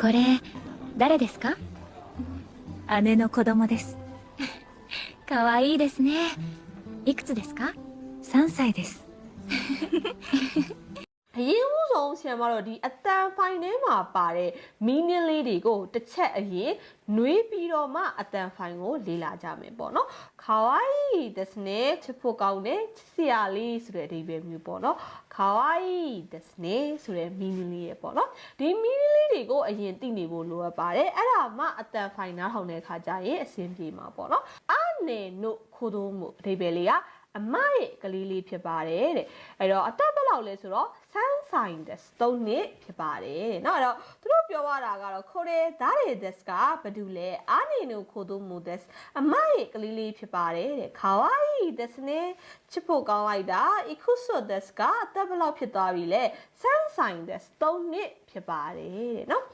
これ誰ですか？姉の子供です。可愛いですね。いくつですか？3歳です。ဆုံးဆရာမတော့ဒီအတန်ဖိုင်ထဲမှာပါတဲ့မီနင်းလေးတွေကိုတစ်ချက်အရင်နှွေးပြီးတော့မှအတန်ဖိုင်ကိုလေ့လာကြမယ်ပေါ့နော်။ခါဝိုင်းဒက်စနေချစ်ဖို့ကောင်းတဲ့ဆရာလေးဆိုတဲ့အဓိပ္ပာယ်မျိုးပေါ့နော်။ခါဝိုင်းဒက်စနေဆိုတဲ့မီနင်းလေးရပေါ့နော်။ဒီမီနင်းလေးတွေကိုအရင်သိနေဖို့လိုအပ်ပါတယ်။အဲ့ဒါမှအတန်ဖိုင်နားထောင်တဲ့အခါကျရင်အဆင်ပြေမှာပေါ့နော်။အနေနို့ခိုးသုံးမှုအဓိပ္ပာယ်လေးကအမရဲ့ကလေးလေးဖြစ်ပါတယ်တဲ့အဲ့တော့အသက်ဘယ်လောက်လဲဆိုတော့ဆန်း scientist သုံးနှစ်ဖြစ်ပါတယ်။နောက်တော့သူတို့ပြောရတာကတော့ kore dare desu ကဘာတူလဲအာနေနိုခိုတိုမို desu အမရဲ့ကလေးလေးဖြစ်ပါတယ်တဲ့။ kawaii desu နဲ့ချစ်ဖို့ကောင်းလိုက်တာ ikuso desu ကအသက်ဘယ်လောက်ဖြစ်သွားပြီလဲ san scientist သုံးနှစ်ဖြစ်ပါတယ်တဲ့နော်